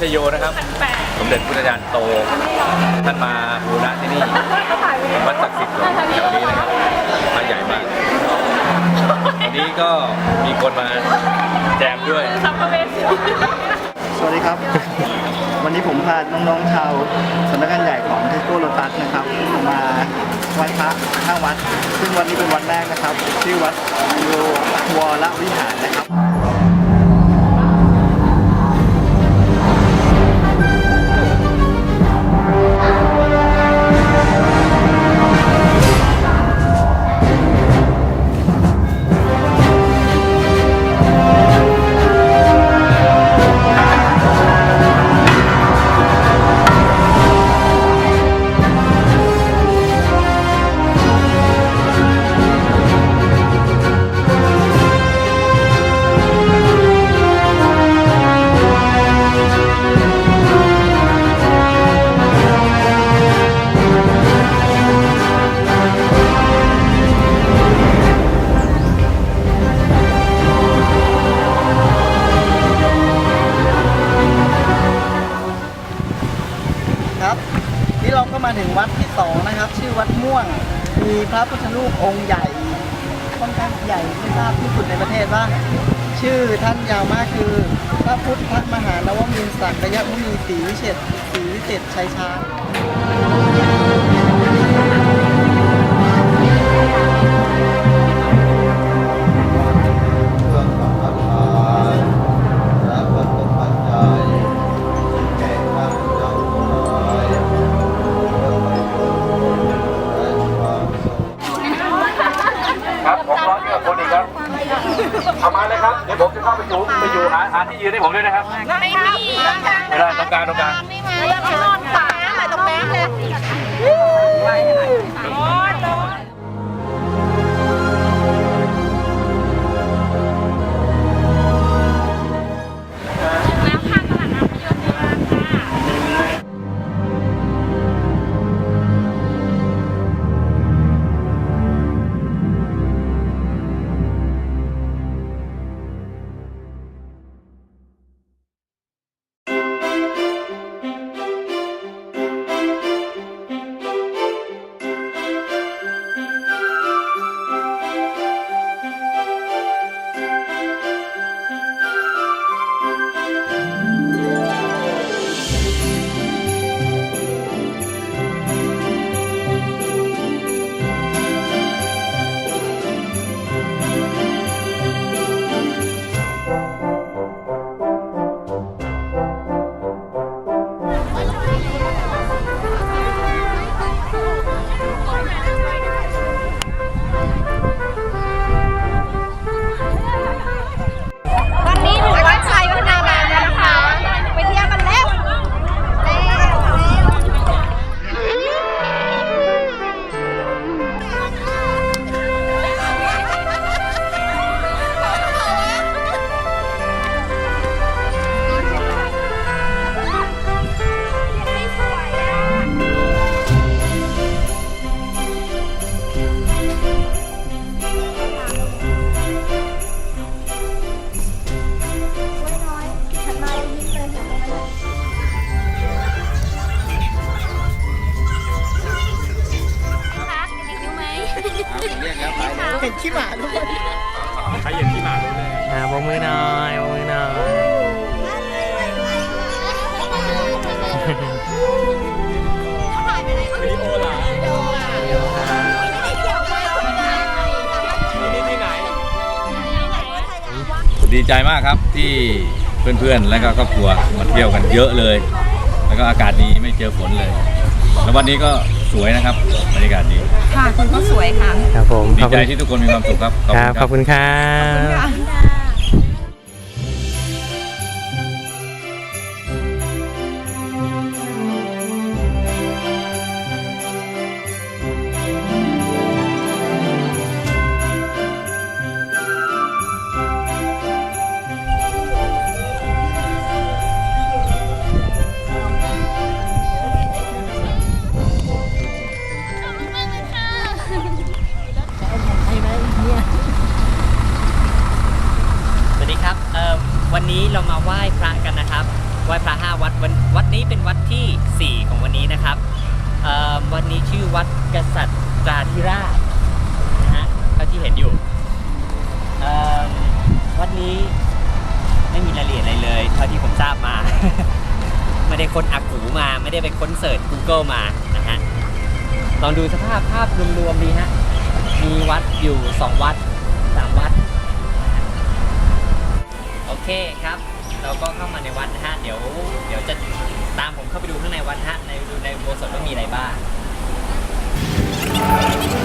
ชโยนะครับ สมเด็จพุทธจารย์โต ท่านมาบูรณะที่นี่เป็นวัดศักดิ์สิทธิ์ของแถวนี้นะครับวัดใหญ่มากวันนี้ก็มีคนมาแจมด้วย สวัสดีครับ วันนี้ผมพาน้องๆชาวสำนักงานใหญ่ของเทสโก้โลตัสนะครับ มาไหว้พระข้างวัด ซึ่งวันนี้เป็นวันแรกนะครับ ชื่อวัดโยวรวิหารนะครับครับ ชื่อวัดม่วง มีพระพุทธรูปองค์ใหญ่ค่อนข้างใหญ่ที่ทราบที่สุดในประเทศว่า ชื่อท่านยาวมากคือ พระพุทธมหานวมินทร์สักยมุนีศรีวิเศษศรีวิเศษชัยช้า จะเข้าไปอยู่ไปอยู่หาหาที่ยืนให้ผมด้วยนะครับไม่มีไม่ได้ตรงกลางตรงกลางไม่มาแล้วนอนตากไปตรงแบงค์เลย ขี้หมาด้วยใครเหยียบที่หมาเลยอ่าบมือหน่อยบมือหน่อยวิดีโอเหรอนี่ที่ไหน ดีใจมากครับที่เพื่อนๆ และก็ครอบครัวมาเที่ยวกันเยอะเลย แล้วก็อากาศดีไม่เจอฝนเลย แล้ววันนี้ก็ สวยนะครับบรรยากาศดีค่ะคุณก็สวยค่ะ ครับผมดีขอบใจคุณที่ทุกคนมีความสุขครับขอบคคุรับณขอบคุณครับเนี้ชื่อวัดกษัตริย์ตราธิราชนะฮะเท่าที่เห็นอยู่วัดนี้ไม่มีรายละเอียดอะไรเลย เท่าที่ผมทราบมา ไม่ได้ค้นอากูมาไม่ได้ไปค้นเสิร์ช Google มานะฮะลองดูสภาพภาพรวมๆดีฮะมีวัดอยู่ 2 วัด 3 วัด โอเคครับ เราก็เข้ามาในวัดนะฮะ เดี๋ยว เดี๋ยวจะตามผมเข้าไปดูข้างในวัดนะฮะในดูในโบสถ์ว่ามีอะไรบ้าง Thank you.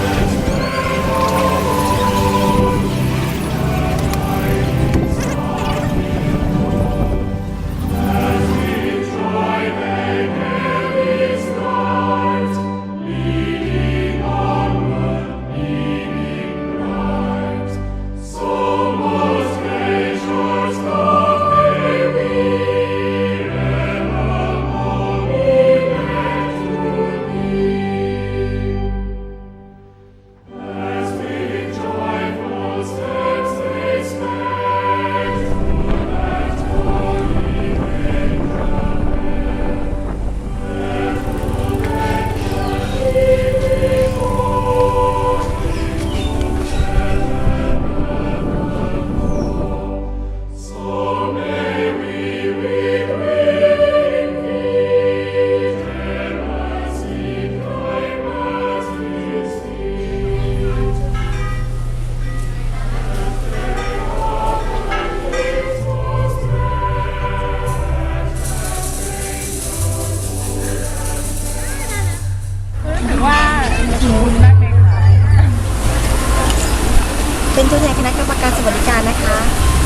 ตัวแทนคณะกรรมการสวัสดิการนะคะ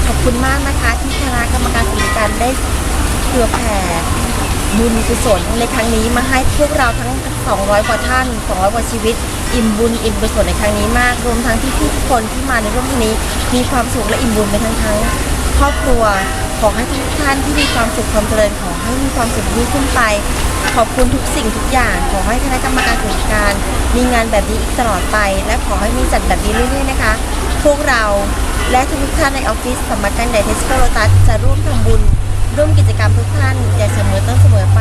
ขอบคุณมากนะคะ ที่คณะกรรมการสวัสดิการได้เผื่อแผ่บุญกุศลในครั้งนี้มาให้พวกเราทั้ง 200 กว่าท่าน 200 กว่าชีวิต อิ่มบุญอิ่มกุศลในครั้งนี้มาก รวมทั้งที่ทุกคนที่มาในร่วมครั้งนี้ มีความสุขและอิ่มบุญไปทั้งทั้ง ครอบครัว ขอให้ทุกท่านที่มีความสุขความเจริญขอให้มีความสุขยิ่งขึ้นไป ขอบคุณทุกสิ่งทุกอย่าง ขอให้คณะกรรมการสวัดการ มีงานแบบนี้อีกตลอดไป และขอให้มีจัดแบบนี้เรื่อยๆนะคะ พวกเราและทุกท่านในออฟฟิศสำนักงานใหญ่เทสโกโลตัสจะร่วมทำบุญ ร่วมกิจกรรมทุกท่านอย่าเสมอต้นเสมอป